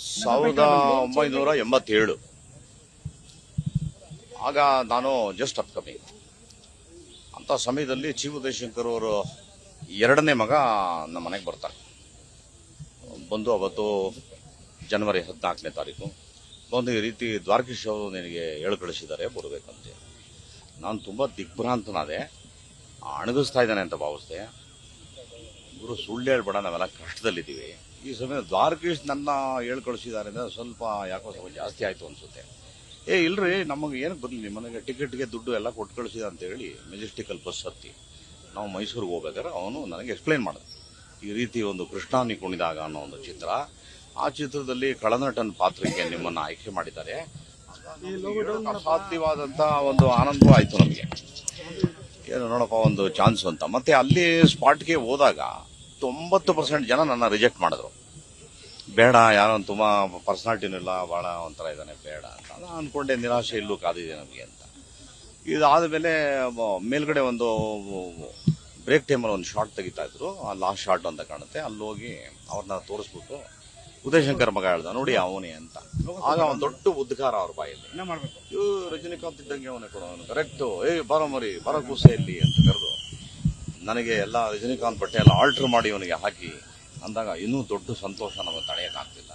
ಸಾವಿರದ ಒಂಬೈನೂರ ಎಂಬತ್ತೇಳು. ಆಗ ನಾನು ಜಸ್ಟ್ ಅಪ್ಕಮಿಂಗ್. ಅಂತ ಸಮಯದಲ್ಲಿ ಚಿ ಉದಯಶಂಕರ್ ಅವರು ಎರಡನೇ ಮಗ ನಮ್ಮ ಮನೆಗೆ ಬರ್ತಾರೆ. ಬಂದು ಅವತ್ತು ಜನವರಿ ಹದಿನಾಲ್ಕನೇ ತಾರೀಕು. ಒಂದು ಈ ರೀತಿ ದ್ವಾರಕೀಶ್ ಅವರು ನಿನಗೆ ಹೇಳಿ ಕಳಿಸಿದ್ದಾರೆ ಬರಬೇಕಂತೆ. ನಾನು ತುಂಬ ದಿಗ್ಭ್ರಾಂತನಾದೆ. ಅಣಗಿಸ್ತಾ ಇದ್ದಾನೆ ಅಂತ ಭಾವಿಸ್ದೆ. ಗುರು ಸುಳ್ಳು ಹೇಳ್ಬೇಡ ನಾವೆಲ್ಲ ಕಷ್ಟದಲ್ಲಿದ್ದೀವಿ. ಈ ಸಮಯ ದ್ವಾರಕೀಶ್ ನನ್ನ ಹೇಳ್ ಕಳಿಸಿದ್ದಾರೆ ಅಂದ್ರೆ ಸ್ವಲ್ಪ ಯಾಕೋ ಸ್ವಲ್ಪ ಜಾಸ್ತಿ ಆಯ್ತು ಅನ್ಸುತ್ತೆ. ಏ ಇಲ್ರಿ ನಮಗೆ ಏನಕ್ಕೆ ಬರಲಿ ನಿಮ್ಮನೆಗೆ ಟಿಕೆಟ್ಗೆ ದುಡ್ಡು ಎಲ್ಲ ಕೊಟ್ಟು ಕಳಿಸಿದ ಅಂತ ಹೇಳಿ ಮೆಜೆಸ್ಟಿಕಲ್ ಬಸ್ ಹತ್ತಿ. ನಾವು ಮೈಸೂರಿಗೆ ಹೋಗ್ಬೇಕಾದ್ರೆ ಅವನು ನನಗೆ ಎಕ್ಸ್ಪ್ಲೈನ್ ಮಾಡಿದ. ಈ ರೀತಿ ಒಂದು ಕೃಷ್ಣಾನಿ ಕುಣಿದಾಗ ಅನ್ನೋ ಒಂದು ಚಿತ್ರ. ಆ ಚಿತ್ರದಲ್ಲಿ ಕಳನಟನ್ ಪಾತ್ರಕ್ಕೆ ನಿಮ್ಮನ್ನ ಆಯ್ಕೆ ಮಾಡಿದ್ದಾರೆ. ಅಸಾಧ್ಯವಾದಂತ ಒಂದು ಆನಂದ ಆಯ್ತು ನಮಗೆ. ಏನು ನೋಡಪ್ಪ ಒಂದು ಚಾನ್ಸ್ ಅಂತ. ಮತ್ತೆ ಅಲ್ಲಿ ಸ್ಪಾಟ್ಗೆ ಹೋದಾಗ ತೊಂಬತ್ತು ಪರ್ಸೆಂಟ್ ಜನ ನನ್ನ ರಿಜೆಕ್ಟ್ ಮಾಡಿದ್ರು. ಬೇಡ ಯಾರೋ ಒಂದು ತುಂಬಾ ಪರ್ಸನಾಲಿಟಿನೂ ಇಲ್ಲ ಬಹಳ ಒಂಥರ ಇದ್ದಾನೆ ಬೇಡ ಅಂತ. ನಾನು ಅನ್ಕೊಂಡೆ ನಿರಾಶೆ ಇಲ್ಲೂ ಕಾದಿದೆ ನಮಗೆ ಅಂತ. ಇದಾದ ಮೇಲೆ ಮೇಲ್ಗಡೆ ಒಂದು ಬ್ರೇಕ್ ಟೈಮಲ್ಲಿ ಒಂದು ಶಾರ್ಟ್ ತೆಗಿತಾ ಇದ್ರು. ಆ ಲಾಸ್ಟ್ ಶಾರ್ಟ್ ಅಂತ ಕಾಣುತ್ತೆ. ಅಲ್ಲಿ ಹೋಗಿ ಅವ್ರನ್ನ ತೋರಿಸ್ಬಿಟ್ಟು ಉದಯಶಂಕರ್ ಮಗ ಹೇಳ್ದ ನೋಡಿ ಅವನೇ ಅಂತ. ಆಗ ಒಂದು ದೊಡ್ಡ ಉದ್ಗಾರ ಅವ್ರ ಬಾಯಲ್ಲಿ. ಏನ ಮಾಡ್ಬೇಕು. ಇವ್ ರಜನಿಕಾಂತ್ ಇದ್ದಂಗೆ ಅವನೇ ಕೊಡೋನು ಅವನು ಕರೆಕ್ಟ್ ಏ ಬರೋ ಮರಿ ಬರೋ ಕೂಸೆ ಇಲ್ಲಿ ಅಂತ ನನಗೆ ಎಲ್ಲ ರಜನಿಕಾಂತ್ ಬಟ್ಟೆ ಎಲ್ಲ ಆಲ್ಟರ್ ಮಾಡಿ ಇವನಿಗೆ ಹಾಕಿ, ಅಂದಾಗ ಇನ್ನೂ ದೊಡ್ಡ ಸಂತೋಷ ನಮಗೆ ತಡೆಯೋಕ್ಕಾಗ್ತಿಲ್ಲ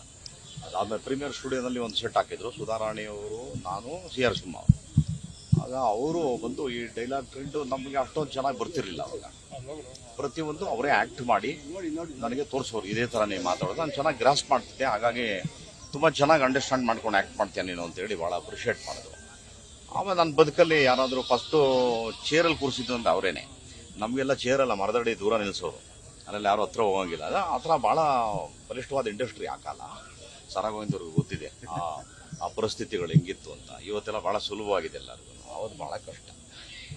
ಅದಾದಮೇಲೆ ಪ್ರೀಮಿಯರ್ ಸ್ಟುಡಿಯೋದಲ್ಲಿ ಒಂದು ಸೆಟ್ ಹಾಕಿದ್ರು, ಸುಧಾರಾಣಿ ಅವರು, ನಾನು, ಸಿ ಆರ್ ಸಿಂಹ ಅವರು. ಆಗ ಅವರು ಬಂದು ಈ ಡೈಲಾಗ್ ಪ್ರಿಂಟ್ ನಮಗೆ ಅಷ್ಟೊಂದು ಚೆನ್ನಾಗಿ ಬರ್ತಿರ್ಲಿಲ್ಲ ಅವಾಗ. ಪ್ರತಿಯೊಂದು ಅವರೇ ಆಕ್ಟ್ ಮಾಡಿ ನನಗೆ ತೋರಿಸೋರು, ಇದೇ ಥರ ನೀವು ಮಾತಾಡೋದು, ನಾನು ಚೆನ್ನಾಗಿ ಗ್ರಾಸ್ ಮಾಡ್ತಿದ್ದೆ, ಹಾಗಾಗಿ ತುಂಬ ಚೆನ್ನಾಗಿ ಅಂಡರ್ಸ್ಟ್ಯಾಂಡ್ ಮಾಡ್ಕೊಂಡು ಆಕ್ಟ್ ಮಾಡ್ತೇನೆ ನೀನು ಅಂತೇಳಿ ಭಾಳ ಅಪ್ರಿಷಿಯೇಟ್ ಮಾಡಿದ್ರು. ಆಮೇಲೆ ನನ್ನ ಬದುಕಲ್ಲಿ ಯಾರಾದರೂ ಫಸ್ಟು ಚೇರಲ್ಲಿ ಕೂರಿಸಿದ್ದು ಅಂತ ಅವರೇನೆ. ನಮಗೆಲ್ಲ ಚೇರಲ್ಲ ಮರದಡಿ ದೂರ ನಿಲ್ಲಿಸೋರು ಅದರಲ್ಲಿ ಯಾರು ಹತ್ರ ಹೋಗಂಗಿಲ್ಲ. ಅದು ಆ ಥರ ಭಾಳ ಬಲಿಷ್ಠವಾದ ಇಂಡಸ್ಟ್ರಿ ಆ ಕಾಲ. ಗೊತ್ತಿದೆ. ಆ ಪರಿಸ್ಥಿತಿಗಳು ಹೆಂಗಿತ್ತು ಅಂತ. ಇವತ್ತೆಲ್ಲ ಭಾಳ ಸುಲಭವಾಗಿದೆ ಎಲ್ಲರಿಗೂ ಅವತ್ತು ಭಾಳ ಕಷ್ಟ.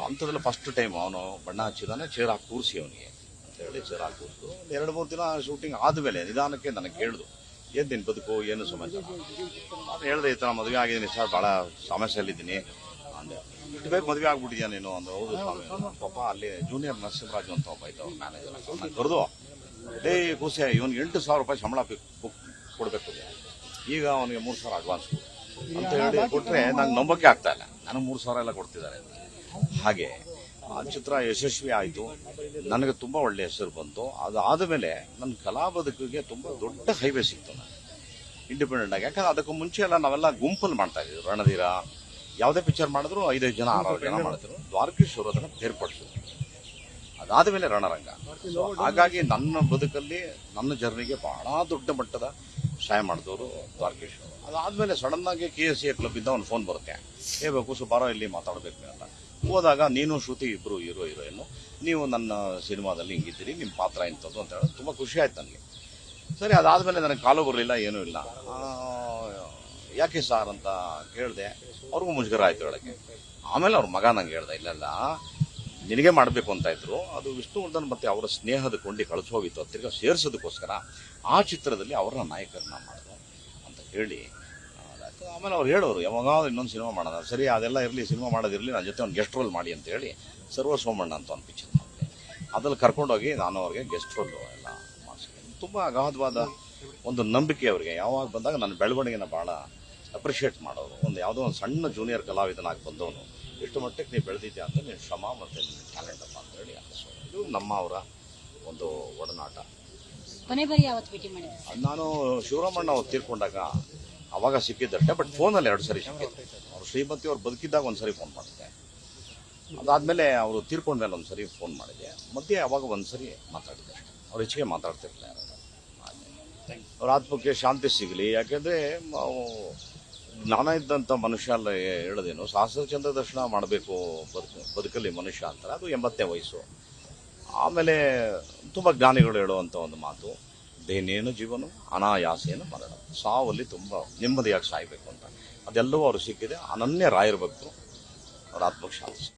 ಅಂಥದ್ರಲ್ಲಿ ಫಸ್ಟ್ ಟೈಮ್ ಅವನು ಬಣ್ಣ ಹಚ್ಚಿದಾನೆ ಚೇರ್ ಹಾಕಿ ಕೂರಿಸಿ ಅವನಿಗೆ ಅಂತ ಹೇಳಿ ಚೇರ್ ಹಾಕಿ ಕೂರಿಸು ಎರಡು ಮೂರು ದಿನ ಶೂಟಿಂಗ್ ಆದಮೇಲೆ ನಿಧಾನಕ್ಕೆ ನನಗೆ ಹೇಳಿದ್ರು ಏನು ದಿನ ಬದುಕು? ಏನು ಸಮಾಚಾರ? ನಾನು ಹೇಳಿದೆ, ಈ ಥರ ಮದುವೆ ಆಗಿದ್ದೀನಿ ಸರ್ ಭಾಳ ಸಮಸ್ಯೆಯಲ್ಲಿದ್ದೀನಿ. ಅಂದೆ. ಇಷ್ಟು ಬೇಗ ಮದುವೆ ಆಗ್ಬಿಟ್ಟಿದ್ಯಾ ನೀನು? ಅಂದ್ರೆ ಹೌದು ಸ್ವಾಮಿ. ಪಾಪ ಅಲ್ಲಿ ಜೂನಿಯರ್ ನರಸಿಂಹರಾಜು ಅಂತ ಒಬ್ಬ ಇದ್ದ ಮ್ಯಾನೇಜರ್ ನಾನು ಕರೆದು ಡೇ ಕೂಸೆ ಇವನ್ಗೆ ಎಂಟು ಸಾವಿರ ರೂಪಾಯಿ ಸಂಬಳ ಬುಕ್ ಕೊಡಬೇಕು ಈಗ ಅವನಿಗೆ ಮೂರು ಸಾವಿರ ಅಡ್ವಾನ್ಸ್ ಅಂತ ಹೇಳಿ ಕೊಟ್ರೆ ನಂಗೆ ನಂಬಕ್ಕೆ ಆಗ್ತಾ ಇಲ್ಲ. ನನಗೆ ಮೂರು ಸಾವಿರ ಎಲ್ಲ ಕೊಡ್ತಿದ್ದಾರೆ. ಹಾಗೆ ಆ ಚಿತ್ರ ಯಶಸ್ವಿ ಆಯಿತು. ನನಗೆ ತುಂಬ ಒಳ್ಳೆ ಹೆಸರು ಬಂತು. ಅದಾದ ಮೇಲೆ ನನ್ನ ಕಲಾ ಬದುಕಿಗೆ ತುಂಬ ದೊಡ್ಡ ಹೈವೇ ಸಿಕ್ತು ನನಗೆ. ಇಂಡಿಪೆಂಡೆಂಟ್ ಆಗಿ. ಯಾಕಂದ್ರೆ ಅದಕ್ಕೂ ಮುಂಚೆ ಎಲ್ಲ ನಾವೆಲ್ಲ ಗುಂಪಲ್ಲಿ ಮಾಡ್ತಾ ಇದ್ವಿ. ರಣಧೀರ ಯಾವುದೇ ಪಿಕ್ಚರ್ ಮಾಡಿದ್ರು ಐದೈದು ಜನ ಆರು ಜನ ಮಾಡಿದ್ರು ದ್ವಾರಕೀಶ್ ಅವರು ಅದನ್ನು ಬೇರ್ಪಡಿಸಿದ್ರು. ಅದಾದ ಮೇಲೆ ರಣರಂಗ ಸೊ ಹಾಗಾಗಿ ನನ್ನ ಬದುಕಲ್ಲಿ ನನ್ನ ಜರ್ನಿಗೆ ಬಹಳ ದೊಡ್ಡ ಮಟ್ಟದ ಸಹಾಯ ಮಾಡಿದವರು ದ್ವಾರಕೇಶ್ವರ್ ಅದಾದಮೇಲೆ ಅದಾದ್ಮೇಲೆ ಸಡನ್ ಆಗಿ ಕೆ ಎಸ್ ಎ ಕ್ಲಬ್ ಇಂದ ಒಂದು ಫೋನ್ ಬರುತ್ತೆ. ಏ ಬೇಕು ಸುಬಾರ ಇಲ್ಲಿ ಮಾತಾಡಬೇಕು ಅಂತ. ಹೋದಾಗ ನೀನು ಶ್ರುತಿ ಇಬ್ರು ಹೀರೋ ಹೀರೋಯಿನ್ ನೀವು ನನ್ನ ಸಿನಿಮಾದಲ್ಲಿ ಹಿಂಗಿದ್ದೀರಿ ನಿಮ್ಮ ಪಾತ್ರ ಇಂಥದ್ದು ಅಂತ ಹೇಳಿ. ತುಂಬ ಖುಷಿ ಆಯ್ತು ನನಗೆ. ಸರಿ ಅದಾದ್ಮೇಲೆ ನನಗೆ ಕಾಲು ಬರಲಿಲ್ಲ ಏನೂ ಇಲ್ಲ. ಯಾಕೆ ಸಾರ್ ಅಂತ ಕೇಳಿದೆ, ಅವ್ರಿಗೂ ಮುಜುಗರ ಆಯ್ತು ಹೇಳಕ್ಕೆ. ಆಮೇಲೆ ಅವ್ರ ಮಗ ನಂಗೆ ಹೇಳ್ದೆ, ಇಲ್ಲೆಲ್ಲ, ನಿನಗೆ ಮಾಡಬೇಕು ಅಂತ ಇದ್ರು, ಅದು ವಿಷ್ಣುವರ್ಧನ್ ಮತ್ತೆ ಅವರ ಸ್ನೇಹದ ಕೊಂಡಿ ಕಳಿಸೋಗಿತ್ತು ತಿರ್ಗಾ ಸೇರಿಸೋದಕ್ಕೋಸ್ಕರ ಆ ಚಿತ್ರದಲ್ಲಿ ಅವರ ನಾಯಕರನ್ನ ಮಾಡಿದ್ರು ಅಂತ ಹೇಳಿ ಆಮೇಲೆ ಅವ್ರು ಹೇಳೋರು ಯಾವಾಗ ಇನ್ನೊಂದು ಸಿನಿಮಾ ಮಾಡೋಣ, ಸರಿ, ಅದೆಲ್ಲ ಇರಲಿ, ಸಿನಿಮಾ ಮಾಡೋದಿರಲಿ, ನನ್ನ ಜೊತೆ ಒಂದು ಗೆಸ್ಟ್ ರೋಲ್ ಮಾಡಿ ಅಂತ ಹೇಳಿ ಸರ್ವ ಸೋಮಣ್ಣ ಅಂತ ಒಂದು ಪಿಕ್ಚರ್ ಮಾಡಿದೆ. ಅದ್ರಲ್ಲಿ ಕರ್ಕೊಂಡೋಗಿ ನಾನು ಅವ್ರಿಗೆ ಗೆಸ್ಟ್ ರೋಲ್ ಎಲ್ಲ ಮಾಡಿಸಿದ್ದೀನಿ ತುಂಬ ಅಗಾಧವಾದ ಒಂದು ನಂಬಿಕೆ ಅವರಿಗೆ. ಯಾವಾಗ ಬಂದಾಗ ನನ್ನ ಬೆಳವಣಿಗೆನ ಭಾಳ ಅಪ್ರಿಷಿಯೇಟ್ ಮಾಡೋರು. ಒಂದು ಯಾವುದೋ ಒಂದು ಸಣ್ಣ ಜೂನಿಯರ್ ಕಲಾವಿದನಾಗಿ ಬಂದವನು ಎಷ್ಟು ಮಟ್ಟಕ್ಕೆ ನೀವು ಬೆಳೆದಿದ್ಯಾ ಅಂತ ನೀವು ಶ್ರಮ ಮತ್ತು ನಿನ್ನ ಟ್ಯಾಲೆಂಟ್ ಅಪ್ಪ ಅಂತ ಹೇಳಿ ಅನಿಸೋದು ಇದು ನಮ್ಮ ಅವರ ಒಂದು ಒಡನಾಟ. ಕೊನೆ ಬಾರಿ ಯಾವತ್ತು ಭೇಟಿ ಮಾಡಿದ್ದೆ ನಾನು ಶಿವರಾಮಣ್ಣ ಅವ್ರು ತೀರ್ಕೊಂಡಾಗ ಅವಾಗ ಸಿಕ್ಕಿದ್ದಷ್ಟೇ ಬಟ್ ಫೋನಲ್ಲಿ ಎರಡು ಸರಿ ಸಿಕ್ಕಿದ್ದೆ ಅವ್ರು ಶ್ರೀಮತಿ ಅವ್ರು ಬದುಕಿದ್ದಾಗ ಒಂದ್ಸರಿ ಫೋನ್ ಮಾಡಿದ್ದೆ ಅದಾದಮೇಲೆ ಅವರು ತೀರ್ಕೊಂಡ್ಮೇಲೆ ಒಂದ್ಸರಿ ಫೋನ್ ಮಾಡಿದೆ. ಮತ್ತೆ ಅವಾಗ ಒಂದ್ಸರಿ ಮಾತಾಡಿದೆ ಅಷ್ಟೇ. ಅವ್ರು ಹೆಚ್ಚಿಗೆ ಮಾತಾಡ್ತಿರ್ಲಿಲ್ಲ ಯಾರು ಅವ್ರ ಆತ್ಮಕ್ಕೆ ಶಾಂತಿ ಸಿಗಲಿ. ಯಾಕೆಂದ್ರೆ, ನಾವು ಜ್ಞಾನ ಇದ್ದಂಥ ಮನುಷ್ಯ ಅಲ್ಲ ಹೇಳೋದೇನು? ಸಹಸ್ರ ಚಂದ್ರ ದರ್ಶನ ಮಾಡಬೇಕು ಬದುಕು ಬದುಕಲ್ಲಿ ಮನುಷ್ಯ ಅಂತಾರೆ. ಅದು ಎಂಬತ್ತನೇ ವಯಸ್ಸು. ಆಮೇಲೆ ತುಂಬ ಜ್ಞಾನಿಗಳು ಹೇಳುವಂಥ ಒಂದು ಮಾತು ದೇನೇನು ಜೀವನ, ಅನಾಯಾಸೇನು ಮರಣ. ಸಾವಲ್ಲಿ ತುಂಬ ನೆಮ್ಮದಿಯಾಗಿ ಸಾಯಬೇಕು ಅಂತ. ಅದೆಲ್ಲವೂ ಅವರು ಸಿಕ್ಕಿದೆ. ಅನನ್ಯ ರಾಯರ ಭಕ್ತರು ಶಾಂತಿ